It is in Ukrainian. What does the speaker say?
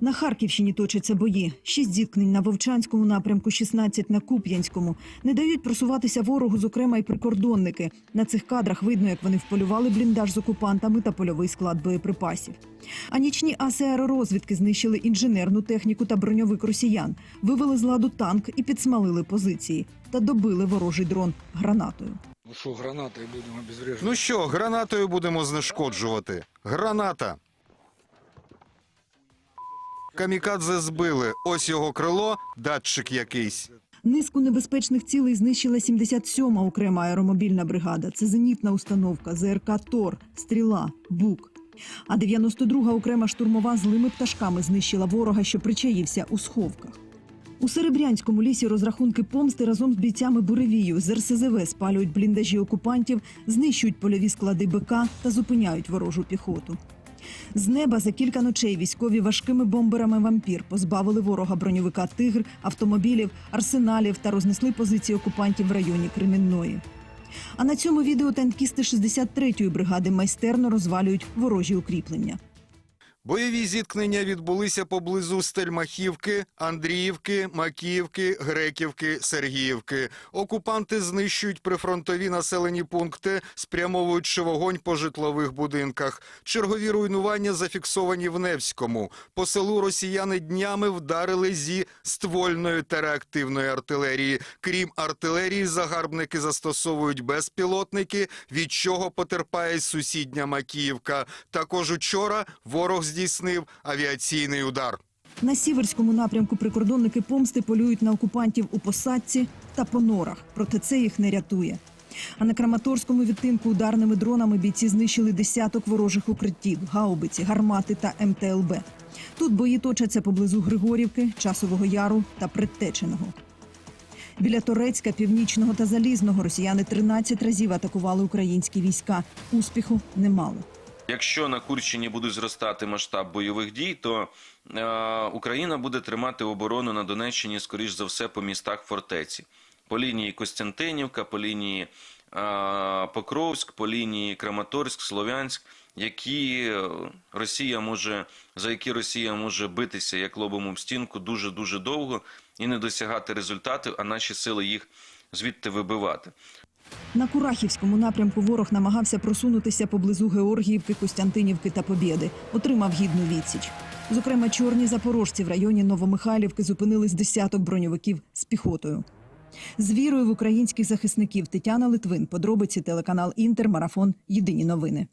На Харківщині точаться бої. Шість зіткнень на Вовчанському напрямку, 16 на Куп'янському. Не дають просуватися ворогу, зокрема й прикордонники. На цих кадрах видно, як вони вполювали бліндаж з окупантами та польовий склад боєприпасів. А нічні аси аеророзвідки знищили інженерну техніку та броньовик росіян, вивели з ладу танк і підсмалили позиції та добили ворожий дрон гранатою. Ну що, гранати будемо обезврежувати. Ну що, гранатою будемо знешкоджувати. Граната. Камікадзе збили. Ось його крило, датчик якийсь. Низку небезпечних цілей знищила 77-ма окрема аеромобільна бригада. Це зенітна установка, ЗРК Тор, Стріла, Бук. А 92-га окрема штурмова злими пташками знищила ворога, що причаївся у сховках. У Серебрянському лісі розрахунки помсти разом з бійцями буревію з РСЗВ спалюють бліндажі окупантів, знищують польові склади БК та зупиняють ворожу піхоту. З неба за кілька ночей військові важкими бомберами вампір позбавили ворога броньовика Тигр, автомобілів, арсеналів та рознесли позиції окупантів в районі Кремінної. А на цьому відео танкісти 63-ї бригади майстерно розвалюють ворожі укріплення. Бойові зіткнення відбулися поблизу Стельмахівки, Андріївки, Макіївки, Греківки, Сергіївки. Окупанти знищують прифронтові населені пункти, спрямовуючи вогонь по житлових будинках. Чергові руйнування зафіксовані в Невському. По селу росіяни днями вдарили зі ствольної та реактивної артилерії. Крім артилерії, загарбники застосовують безпілотники, від чого потерпає сусідня Макіївка. Також учора ворог здійснив авіаційний удар. На сіверському напрямку прикордонники помсти полюють на окупантів у посадці та по норах. Проте це їх не рятує. А на Краматорському відтинку ударними дронами бійці знищили десяток ворожих укриттів, гаубиці, гармати та МТЛБ. Тут бої точаться поблизу Григорівки, Часового Яру та Предтеченого. Біля Торецька, Північного та Залізного росіяни 13 разів атакували українські війська. Успіху немало. Якщо на Курщині буде зростати масштаб бойових дій, то е, Україна буде тримати оборону на Донеччині, скоріш за все, по містах фортеці. По лінії Костянтинівка, по лінії е, Покровськ, по лінії Краматорськ, Слов'янськ, які е, Росія може, за які Росія може битися як лобом об стінку дуже дуже довго і не досягати результатів, а наші сили їх звідти вибивати. На Курахівському напрямку ворог намагався просунутися поблизу Георгіївки, Костянтинівки та Побєди. Отримав гідну відсіч. Зокрема, чорні запорожці в районі Новомихайлівки зупинили з десяток броньовиків з піхотою. З вірою в українських захисників Тетяна Литвин, подробиці телеканал Інтер, марафон. Єдині новини.